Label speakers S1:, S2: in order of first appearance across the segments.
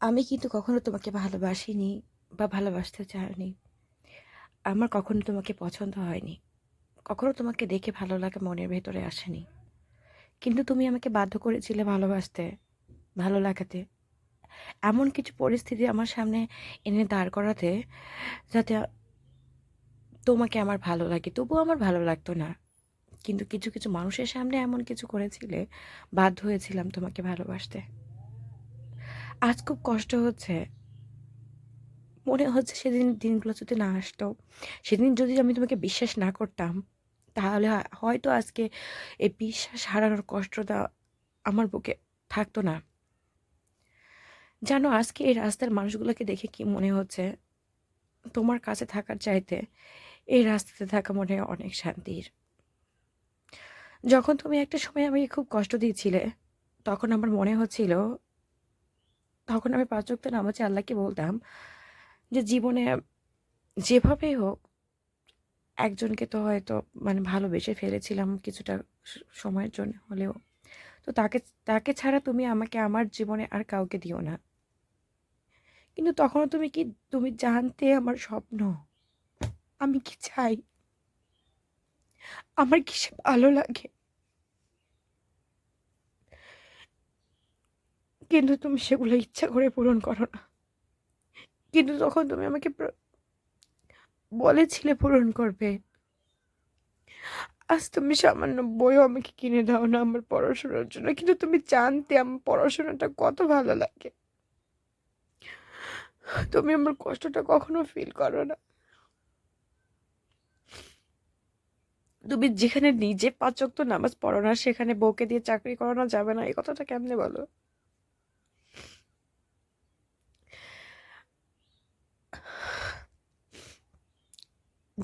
S1: আমি কিন্তু কখনো তোমাকে ভালোবাসিনি বা ভালোবাসতে চাইনি। আমার কখনো তোমাকে পছন্দ হয়নি। কখনো তোমাকে দেখে ভালো লাগা মনের ভেতরে আসেনি। কিন্তু তুমি আমাকে বাধ্য করেছিলে ভালোবাসতে, ভালো লাগাতে। এমন কিছু পরিস্থিতি আমার সামনে এনে দাঁড় করাতে যাতে তোমাকে আমার ভালো লাগে। তবুও আমার ভালো লাগতো না। কিন্তু কিছু কিছু মানুষের সামনে এমন কিছু করেছিলে, বাধ্য হয়েছিলাম তোমাকে ভালোবাসতে। আজ খুব কষ্ট হচ্ছে। মনে হচ্ছে সেদিন দিনগুলো যদি না আসতো, সেদিন যদি আমি তোমাকে বিশ্বাস না করতাম, তাহলে হয়তো আজকে এই বিশ্বাস হারানোর কষ্টটা আমার বুকে থাকতো না। জানো, আজকে এই রাস্তার মানুষগুলোকে দেখে কি মনে হচ্ছে? তোমার কাছে থাকার চাইতে এই রাস্তাতে থাকা মনে হয় অনেক শান্তির। যখন তুমি একটা সময় আমাকে খুব কষ্ট দিয়েছিলে, তখন আমার মনে হচ্ছিল তখন আমি পাঁচ ওয়াক্ত নামাজে আল্লাহকে বলতাম যে, জীবনে যেভাবেই হোক, একজনকে তো হয়তো মানে ভালোবেসে ফেলেছিলাম কিছুটা সময়ের জন্য হলেও। তো তাকে তাকে ছাড়া তুমি আমাকে আমার জীবনে আর কাউকে দিও না। কিন্তু তখনও তুমি কি, তুমি জানতে আমার স্বপ্ন? আমি কি চাই? আমার কি সে ভালো লাগে? কিন্তু তুমি সেগুলো ইচ্ছা করে পূরণ করো না। কিন্তু তখন তুমি আমাকে বলেছিলে পূরণ করবে, আজ তুমি সামান্য বইও আমাকে কিনে দাও না আমার পড়াশোনার জন্য। কিন্তু তুমি জানতে আমার পড়াশোনাটা কত ভালো লাগে। তুমি আমার কষ্টটা কখনো ফিল করো না। তুমি যেখানে নিজে পাঁচ ওয়াক্ত নামাজ পড়ো না, সেখানে বউকে দিয়ে চাকরি করানো যাবে না, এই কথাটা কেমনে বলো?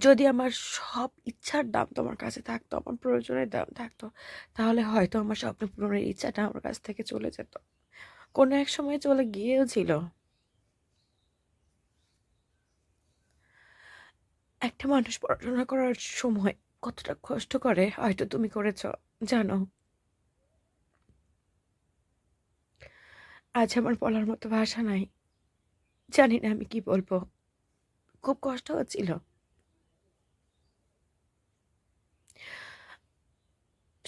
S1: যদি আমার সব ইচ্ছার দাম তোমার কাছে থাকতো, আমার প্রয়োজনের দাম থাকতো, তাহলে হয়তো আমার স্বপ্ন পূরণের ইচ্ছাটা আমার কাছ থেকে চলে যেত। কোনো এক সময় চলে গিয়েও ছিল। একটা মানুষ পড়াশোনা করার সময় কতটা কষ্ট করে হয়তো তুমি করেছ, জানো? আজ আমার বলার মতো ভাষা নাই। জানি না আমি কি বলব। খুব কষ্ট হচ্ছিল।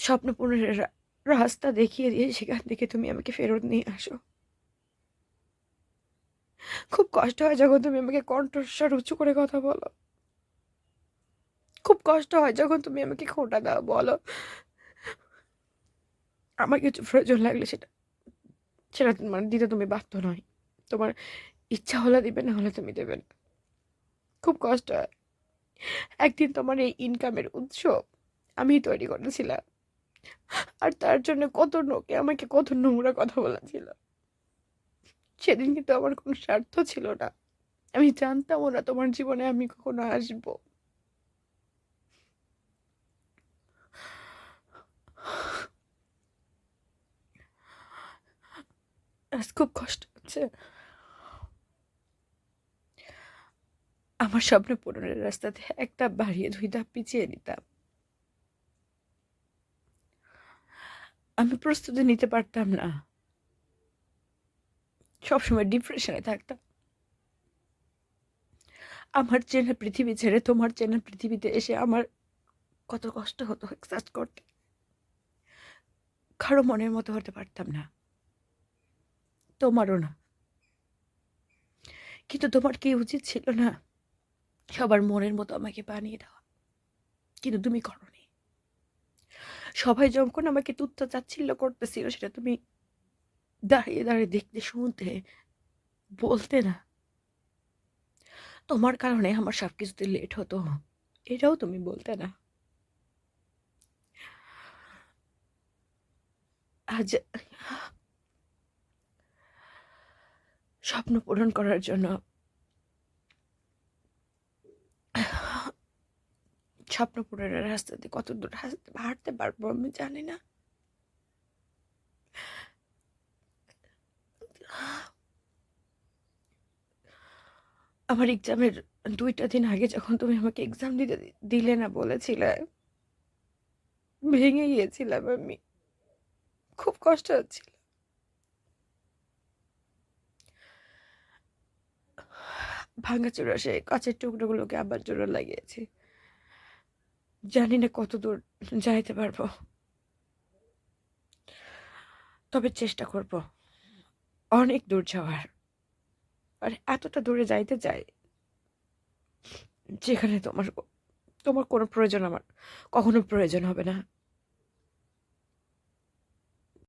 S1: স্বপ্ন পূরণের রা- রাস্তা দেখিয়ে দিয়ে সেখান থেকে তুমি আমাকে ফেরত নিয়ে আসো। খুব কষ্ট হয় যখন তুমি আমাকে কণ্ঠস্বর উঁচু করে কথা বলো। খুব কষ্ট হয় যখন তুমি আমাকে খোঁটা দাও, বলো। আমার কিছু প্রয়োজন লাগলে সেটা সেটা মানে দিতে তুমি বাধ্য নয়। তোমার ইচ্ছা হলে দিবে, না হলে তুমি দেবে না। খুব কষ্ট হয়। একদিন তোমার এই ইনকামের উৎস আমি তৈরি করেছিলাম। আর তার জন্য কত নোকে আমাকে কত নোংরা কথা বলেছিল। সেদিন কিন্তু আমার কোনো স্বার্থ ছিল না। আমি জানতামও না তোমার জীবনে আমি কখনো আসব। আজ খুব কষ্ট হচ্ছে। আমার স্বপ্ন পূরণের রাস্তাতে একটা বাড়িয়ে দুই ধাপ পিছিয়ে নিতাম। আমি প্রস্তুতি নিতে পারতাম না। সবসময় ডিপ্রেশনে থাকতাম। আমার চেনা পৃথিবী ছেড়ে তোমার চেনা পৃথিবীতে এসে আমার কত কষ্ট হতো এক্সাস্ট করতে। কারও মনের মতো হতে পারতাম না। তোমারও না। কিন্তু তোমার কি উচিত ছিল না? সবার মনের মতো আমাকে বানিয়ে দেওয়া। কিন্তু তুমি করনি। সবাই যখন আমাকে তুচ্ছ চাচ্ছিল্য করতেছিল, সেটা তুমি দাঁড়িয়ে দাঁড়িয়ে দেখতে, শুনতে, বলতে না। তোমার কারণে আমার সব কিছুতে লেট হতো। এটাও তুমি বলতে না। আজ স্বপ্ন পূরণ করার জন্য স্বপ্ন পূরণের রাস্তাতে কত দূর হাঁটতে পারব আমি জানি না। আমার এক্সামের দুইটা দিন আগে যখন তুমি আমাকে এক্সাম দিতে দিলে না বলেছিলে, ভেঙে গিয়েছিলাম আমি। খুব কষ্ট হচ্ছিল। ভাঙাচোরা সে কাছের টুকরোগুলোকে আবার জোড়া লাগিয়েছি। জানি না কত দূর যাইতে পারব। তবে চেষ্টা করব। অনেক দূর যাওয়ার। আর এতটা দূরে যাইতে চাই, যেখানে তোমার তোমার কোনো প্রয়োজন আমার, কখনো প্রয়োজন হবে না।